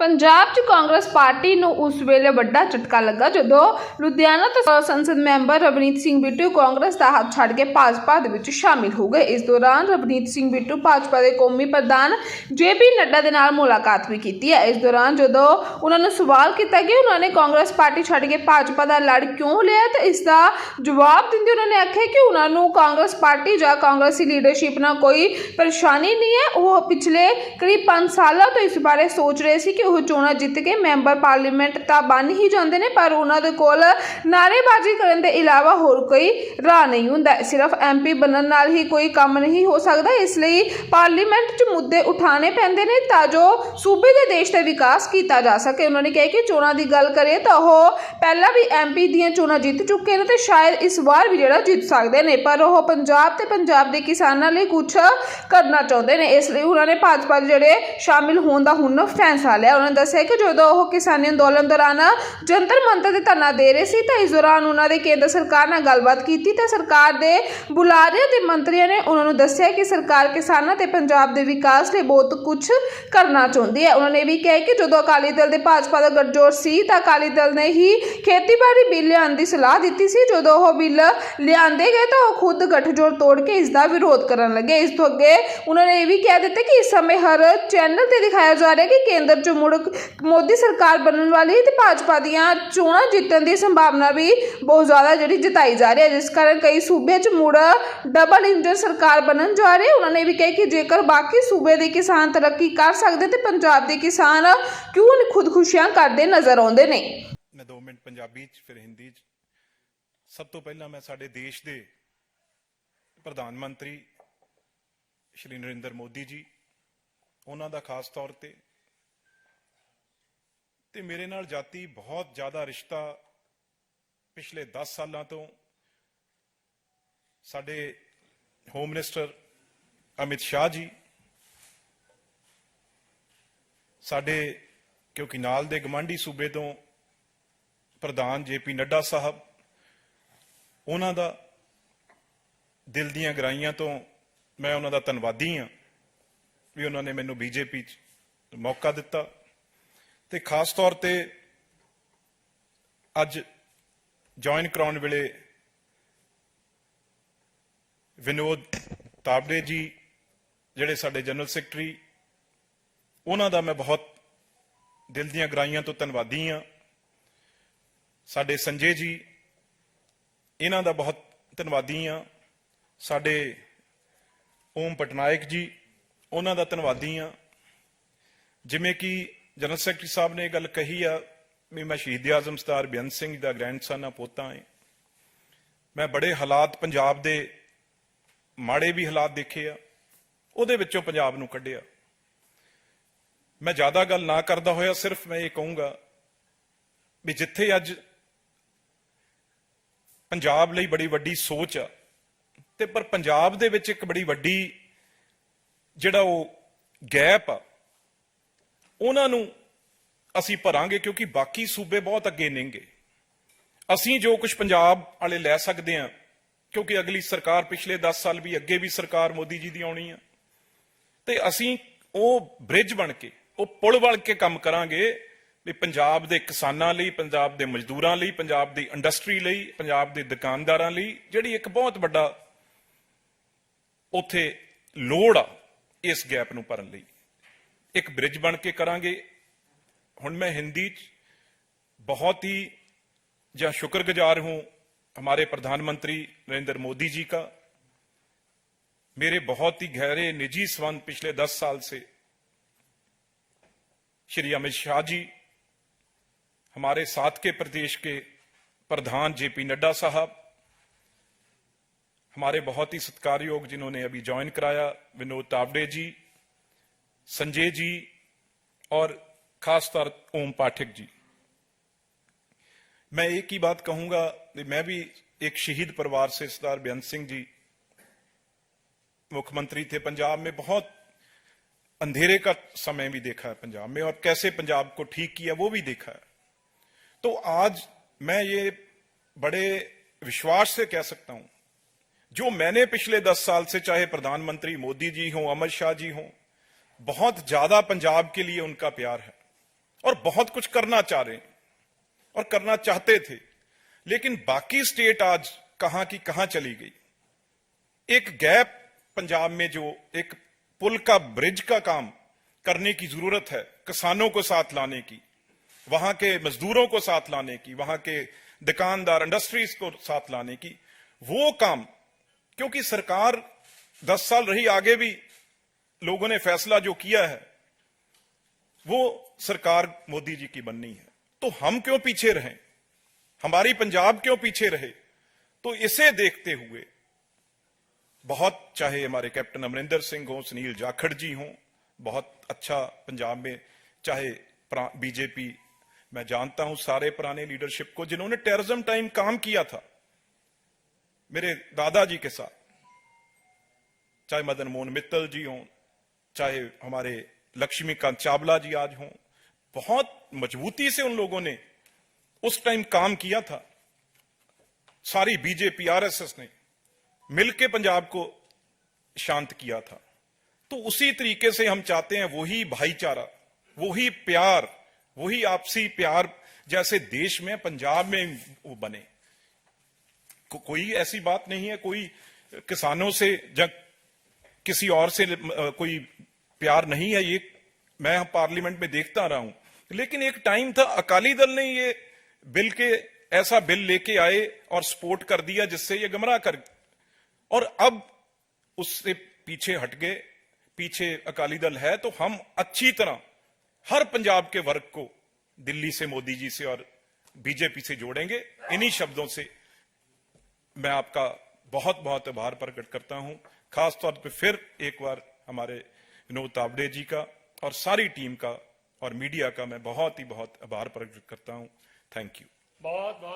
ਪੰਜਾਬ 'ਚ ਕਾਂਗਰਸ ਪਾਰਟੀ ਨੂੰ ਉਸ ਵੇਲੇ ਵੱਡਾ ਝਟਕਾ ਲੱਗਾ ਜਦੋਂ ਲੁਧਿਆਣਾ ਤੋਂ ਸੰਸਦ ਮੈਂਬਰ ਰਵਨੀਤ ਸਿੰਘ ਬਿੱਟੂ ਕਾਂਗਰਸ ਦਾ ਹੱਥ ਛੱਡ ਕੇ ਭਾਜਪਾ ਦੇ ਵਿੱਚ ਸ਼ਾਮਿਲ ਹੋ ਗਏ। ਇਸ ਦੌਰਾਨ ਰਵਨੀਤ ਸਿੰਘ ਬਿੱਟੂ ਭਾਜਪਾ ਦੇ ਕੌਮੀ ਪ੍ਰਧਾਨ ਜੇਪੀ ਨੱਡਾ ਦੇ ਨਾਲ ਮੁਲਾਕਾਤ ਵੀ ਕੀਤੀ ਹੈ। ਇਸ ਦੌਰਾਨ ਜਦੋਂ ਉਹਨਾਂ ਨੂੰ ਸਵਾਲ ਕੀਤਾ ਗਿਆ, ਉਹਨਾਂ ਨੇ ਕਾਂਗਰਸ ਪਾਰਟੀ ਛੱਡ ਕੇ ਭਾਜਪਾ ਦਾ ਲੜ ਕਿਉਂ ਲਿਆ ਤਾਂ ਇਸ ਦਾ ਜਵਾਬ ਦਿੰਦੇ ਉਹਨਾਂ ਨੇ ਆਖਿਆ ਕਿ ਉਹਨਾਂ ਨੂੰ ਕਾਂਗਰਸ ਪਾਰਟੀ ਜਾਂ ਕਾਂਗਰਸੀ ਲੀਡਰਸ਼ਿਪ ਨਾਲ ਕੋਈ ਪਰੇਸ਼ਾਨੀ ਨਹੀਂ ਹੈ। ਉਹ ਪਿਛਲੇ ਕਰੀਬ 5 ਸਾਲਾਂ ਤੋਂ ਇਸ ਬਾਰੇ ਸੋਚ ਰਹੇ ਸੀ ਕਿ ਉਹ ਚੋਣਾਂ ਜਿੱਤ ਕੇ ਮੈਂਬਰ ਪਾਰਲੀਮੈਂਟ ਤਾਂ ਬਣ ਹੀ ਜਾਂਦੇ ਨੇ, ਪਰ ਉਹਨਾਂ ਦੇ ਕੋਲ ਨਾਅਰੇਬਾਜ਼ੀ ਕਰਨ ਦੇ ਇਲਾਵਾ ਹੋਰ ਕੋਈ ਰਾਹ ਨਹੀਂ ਹੁੰਦਾ। ਸਿਰਫ ਐਮਪੀ ਬਣਨ ਨਾਲ ਹੀ ਕੋਈ ਕੰਮ ਨਹੀਂ ਹੋ ਸਕਦਾ। ਇਸ ਲਈ ਪਾਰਲੀਮੈਂਟ 'ਚ ਮੁੱਦੇ ਉਠਾਣੇ ਪੈਂਦੇ ਨੇ ਤਾਂ ਜੋ ਸੂਬੇ ਦੇ ਦੇਸ਼ ਦਾ ਵਿਕਾਸ ਕੀਤਾ ਜਾ ਸਕੇ। ਉਹਨਾਂ ਨੇ ਕਿਹਾ ਕਿ ਚੋਣਾਂ ਦੀ ਗੱਲ ਕਰੀਏ ਤਾਂ ਉਹ ਪਹਿਲਾਂ ਵੀ ਐਮਪੀ ਦੀਆਂ ਚੋਣਾਂ ਜਿੱਤ ਚੁੱਕੇ ਨੇ ਤੇ ਸ਼ਾਇਦ ਇਸ ਵਾਰ ਵੀ ਜਿਹੜਾ ਜਿੱਤ ਸਕਦੇ ਨੇ, ਪਰ ਉਹ ਪੰਜਾਬ ਤੇ ਪੰਜਾਬ ਦੇ ਕਿਸਾਨਾਂ ਲਈ ਕੁਝ ਕਰਨਾ ਚਾਹੁੰਦੇ ਨੇ। ਇਸ ਲਈ ਉਹਨਾਂ ਨੇ ਭਾਜਪਾ ਦੇ ਜਿਹੜੇ ਸ਼ਾਮਿਲ ਹੋਣ ਦਾ ਹੁਣ ਫੈਸਲਾ ਲਿਆ। ਉਹਨਾਂ ਨੇ ਦੱਸਿਆ ਕਿ ਜਦੋਂ ਉਹ ਕਿਸਾਨੀ ਅੰਦੋਲਨ ਦੌਰਾਨ ਜੰਤਰ ਮੰਤਰ ਤੇ ਧਰਨਾ ਦੇ ਰਹੇ ਸੀ, ਤਾਂ ਇਸ ਦੌਰਾਨ ਉਹਨਾਂ ਦੇ ਕੇਂਦਰ ਸਰਕਾਰ ਨਾਲ ਗੱਲਬਾਤ ਕੀਤੀ ਤਾਂ ਸਰਕਾਰ ਦੇ ਬੁਲਾਰਿਆਂ ਤੇ ਮੰਤਰੀਆਂ ਨੇ ਉਹਨਾਂ ਨੂੰ ਦੱਸਿਆ ਕਿ ਸਰਕਾਰ ਕਿਸਾਨਾਂ ਤੇ ਪੰਜਾਬ ਦੇ ਵਿਕਾਸ ਲਈ ਬਹੁਤ ਕੁਝ ਕਰਨਾ ਚਾਹੁੰਦੀ ਹੈ। ਉਹਨਾਂ ਨੇ ਵੀ ਕਿਹਾ ਕਿ ਜਦੋਂ ਅਕਾਲੀ ਦਲ ਦੇ ਭਾਜਪਾ ਦਾ ਗੱਠਜੋੜ ਸੀ, ਤਾਂ ਅਕਾਲੀ ਦਲ ਨੇ ਹੀ ਖੇਤੀਬਾੜੀ ਬਿੱਲ ਲਿਆਉਣ ਦੀ ਸਲਾਹ ਦਿੱਤੀ ਸੀ। ਜਦੋਂ ਉਹ ਬਿੱਲ ਲਿਆਂਦੇ ਗਏ, ਤਾਂ ਉਹ ਖੁਦ ਗੱਠਜੋੜ ਤੋੜ ਕੇ ਇਸ ਦਾ ਵਿਰੋਧ ਕਰਨ ਲੱਗੇ। ਇਸ ਤੋਂ ਅੱਗੇ ਉਹਨਾਂ ਨੇ ਇਹ ਵੀ ਕਹਿ ਦਿੱਤਾ ਕਿ ਇਸ ਸਮੇਂ ਹਰ ਚੈਨਲ ਤੇ ਦਿਖਾਇਆ ਜਾ ਰਿਹਾ ਕਿ ਕੇਂਦਰ 'ਚ ਮੁੜ ਮੋਦੀ ਸਰਕਾਰ ਬਣਨ ਵਾਲੀ ਤੇ ਭਾਜਪਾ ਦੀਆਂ ਚੋਣਾਂ ਜਿੱਤਣ ਦੀ ਸੰਭਾਵਨਾ ਵੀ ਬਹੁਤ ਜ਼ਿਆਦਾ ਜਿਹੜੀ ਜਿਤਾਈ ਜਾ ਰਹੀ ਹੈ, ਜਿਸ ਕਾਰਨ ਕਈ ਸੂਬੇ 'ਚ ਮੁੜ ਡਬਲ ਇੰਜਨ ਸਰਕਾਰ ਬਣਨ ਜਾ ਰਹੀ ਹੈ। ਉਹਨਾਂ ਨੇ ਵੀ ਕਿਹਾ ਕਿ ਜੇਕਰ ਬਾਕੀ ਸੂਬੇ ਦੇ ਕਿਸਾਨ ਤਰੱਕੀ ਕਰ ਸਕਦੇ ਤੇ ਪੰਜਾਬ ਦੇ ਕਿਸਾਨ ਕਿਉਂ ਖੁਦਕੁਸ਼ੀਆਂ ਕਰਦੇ ਨਜ਼ਰ ਆਉਂਦੇ ਨੇ। ਮੈਂ 2 ਮਿੰਟ ਪੰਜਾਬੀ ਚ, ਫਿਰ ਹਿੰਦੀ ਚ। ਸਭ ਤੋਂ ਪਹਿਲਾਂ ਮੈਂ ਸਾਡੇ ਦੇਸ਼ ਦੇ ਪ੍ਰਧਾਨ ਮੰਤਰੀ ਸ਼੍ਰੀ ਨਰਿੰਦਰ ਮੋਦੀ ਜੀ, ਉਹਨਾਂ ਦਾ ਖਾਸ ਤੌਰ ਤੇ ਤੇ ਮੇਰੇ ਨਾਲ ਜਾਤੀ ਬਹੁਤ ਜ਼ਿਆਦਾ ਰਿਸ਼ਤਾ ਪਿਛਲੇ 10 ਸਾਲਾਂ ਤੋਂ ਸਾਡੇ ਹੋਮ ਮਿਨਿਸਟਰ ਅਮਿਤ ਸ਼ਾਹ ਜੀ, ਸਾਡੇ ਕਿਉਂਕਿ ਨਾਲ ਦੇ ਗਵਾਂਢੀ ਸੂਬੇ ਤੋਂ ਪ੍ਰਧਾਨ ਜੇਪੀ ਨੱਡਾ ਸਾਹਿਬ, ਉਹਨਾਂ ਦਾ ਦਿਲ ਦੀਆਂ ਗਰਾਈਆਂ ਤੋਂ ਮੈਂ ਉਹਨਾਂ ਦਾ ਧੰਨਵਾਦੀ ਹਾਂ ਵੀ ਉਹਨਾਂ ਨੇ ਮੈਨੂੰ ਬੀਜੇਪੀ 'ਚ ਮੌਕਾ ਦਿੱਤਾ। ਤੇ ਖਾਸ ਤੌਰ ਤੇ ਅੱਜ ਜੁਆਇਨ ਕਰਾਉਣ ਵੇਲੇ ਵਿਨੋਦ ਤਾਬੜੇ ਜੀ, ਜਿਹੜੇ ਸਾਡੇ ਜਨਰਲ ਸੈਕਟਰੀ ਉਹਨਾਂ ਦਾ ਮੈਂ ਬਹੁਤ ਦਿਲ ਦੀਆਂ ਗਰਾਈਆਂ ਤੋਂ ਧੰਨਵਾਦੀ ਹਾਂ। ਸਾਡੇ ਸੰਜੇ ਜੀ, ਇਹਨਾਂ ਦਾ ਬਹੁਤ ਧੰਨਵਾਦੀ ਹਾਂ। ਸਾਡੇ ਓਮ ਪਟਨਾਇਕ ਜੀ, ਉਹਨਾਂ ਦਾ ਧੰਨਵਾਦੀ ਹਾਂ। ਜਿਵੇਂ ਕਿ ਜਨਰਲ ਸੈਕਟਰੀ ਸਾਹਿਬ ਨੇ ਇਹ ਗੱਲ ਕਹੀ ਆ ਵੀ ਮੈਂ ਸ਼ਹੀਦ ਆਜ਼ਮ ਸਰਦਾਰ ਬੇਅੰਤ ਸਿੰਘ ਦਾ ਗ੍ਰੈਂਡਸਨ ਆ, ਪੋਤਾ ਹਾਂ ਮੈਂ ਬੜੇ ਹਾਲਾਤ ਪੰਜਾਬ ਦੇ ਮਾੜੇ ਵੀ ਹਾਲਾਤ ਦੇਖੇ ਆ, ਉਹਦੇ ਵਿੱਚੋਂ ਪੰਜਾਬ ਨੂੰ ਕੱਢਿਆ। ਮੈਂ ਜ਼ਿਆਦਾ ਗੱਲ ਨਾ ਕਰਦਾ ਹੋਇਆ, ਸਿਰਫ ਮੈਂ ਇਹ ਕਹੂੰਗਾ ਵੀ ਜਿੱਥੇ ਅੱਜ ਪੰਜਾਬ ਲਈ ਬੜੀ ਵੱਡੀ ਸੋਚ ਆ, ਤੇ ਪਰ ਪੰਜਾਬ ਦੇ ਵਿੱਚ ਇੱਕ ਬੜੀ ਵੱਡੀ ਜਿਹੜਾ ਉਹ ਗੈਪ ਆ ਉਹਨਾਂ ਨੂੰ ਅਸੀਂ ਭਰਾਂਗੇ ਕਿਉਂਕਿ ਬਾਕੀ ਸੂਬੇ ਬਹੁਤ ਅੱਗੇ ਨੇਗੇ। ਅਸੀਂ ਜੋ ਕੁਝ ਪੰਜਾਬ ਵਾਲੇ ਲੈ ਸਕਦੇ ਹਾਂ, ਕਿਉਂਕਿ ਅਗਲੀ ਸਰਕਾਰ ਪਿਛਲੇ 10 ਸਾਲ ਵੀ ਅੱਗੇ ਵੀ ਸਰਕਾਰ ਮੋਦੀ ਜੀ ਦੀ ਆਉਣੀ ਆ। ਤੇ ਅਸੀਂ ਉਹ ਬ੍ਰਿਜ ਬਣ ਕੇ, ਉਹ ਪੁਲ ਬਣ ਕੇ ਕੰਮ ਕਰਾਂਗੇ ਵੀ ਪੰਜਾਬ ਦੇ ਕਿਸਾਨਾਂ ਲਈ, ਪੰਜਾਬ ਦੇ ਮਜ਼ਦੂਰਾਂ ਲਈ, ਪੰਜਾਬ ਦੀ ਇੰਡਸਟਰੀ ਲਈ, ਪੰਜਾਬ ਦੇ ਦੁਕਾਨਦਾਰਾਂ ਲਈ, ਜਿਹੜੀ ਇੱਕ ਬਹੁਤ ਵੱਡਾ ਉਥੇ ਲੋੜ ਆ ਇਸ ਗੈਪ ਨੂੰ ਭਰਨ ਲਈ। ਇੱਕ ਬ੍ਰਿਜ ਬਣ ਕੇ ਕਰਾਂਗੇ ਹੁਣ मैं हिंदी च बहुत ही जहां शुक्रगुजार हूं हमारे प्रधानमंत्री नरेंद्र मोदी जी का मेरे बहुत ही गहरे निजी संबंध पिछले दस साल से श्री अमित शाह जी हमारे साथ के प्रदेश के प्रधान जेपी नड्डा साहब हमारे बहुत ही सत्कारयोग जिन्होंने अभी ज्वाइन कराया विनोद तावड़े जी संजय जी और खासतौर ओम पाठक जी। मैं एक ही बात कहूँगा, मैं भी एक शहीद परिवार से सरदार बेअंत सिंह जी मुख्यमंत्री थे। पंजाब में बहुत अंधेरे का समय भी देखा है पंजाब में, और कैसे पंजाब को ठीक किया वो भी देखा है। तो आज मैं ये बड़े विश्वास से कह सकता हूँ, जो मैंने पिछले दस साल से, चाहे प्रधानमंत्री मोदी जी हों, अमित शाह जी हों बहुत ज़्यादा पंजाब के लिए उनका प्यार है और बहुत कुछ करना चाह रहे और करना चाहते थे। लेकिन बाकी स्टेट आज कहाँ की कहाँ चली गई? एक गैप पंजाब में जो एक पुल का ब्रिज का काम करने की ज़रूरत है, किसानों को साथ लाने की, वहाँ के मजदूरों को साथ लाने की, वहाँ के दुकानदार इंडस्ट्रीज़ को साथ लाने की, वो काम, क्योंकि सरकार दस साल रही, आगे भी लोगों ने फैसला जो किया है, वो सरकार मोदी जी की बननी है। तो हम क्यों पीछे रहे? हमारी पंजाब क्यों पीछे रहे? तो इसे देखते हुए, बहुत चाहे हमारे कैप्टन अमरिंदर सिंह हो, सुनील जाखड़ जी हों, बहुत अच्छा पंजाब में, चाहे बीजेपी, मैं जानता हूँ सारे पुराने लीडरशिप को, जिन्होंने टेररिज्म टाइम काम किया था, मेरे दादाजी के साथ, चाहे मदन मोहन मित्तल जी हों चाहे हमारे लक्ष्मीकांत चावला जी आज हों बहुत मजबूती से उन लोगों ने उस टाइम काम किया था। सारी बीजेपी आरएसएस ने मिलके पंजाब को शांत किया था। तो उसी तरीके से हम चाहते हैं वही भाईचारा वही प्यार वही आपसी प्यार जैसे देश में पंजाब में वो बने। को, कोई ऐसी बात नहीं है कोई किसानों से जब किसी और से कोई प्यार नहीं है, ये मैं पार्लियामेंट में देखता रहा हूँ। लेकिन एक टाइम था, अकाली दल ने ये बिल के, ऐसा बिल लेके आए और सपोर्ट कर दिया, जिससे ये गमराह कर और अब उससे पीछे हट गए, पीछे अकाली दल है तो हम अच्छी तरह हर पंजाब के वर्ग को दिल्ली से, मोदी जी से और बीजेपी से जोड़ेंगे। इन्हीं शब्दों से मैं आपका बहुत बहुत आभार प्रकट करता हूँ। खास तौर पे फिर एक बार हमारे विनोद तावड़े जी का और सारी टीम का और मीडिया का मैं बहुत ही बहुत आभार प्रकट करता हूँ। थैंक यू बहुत बहुत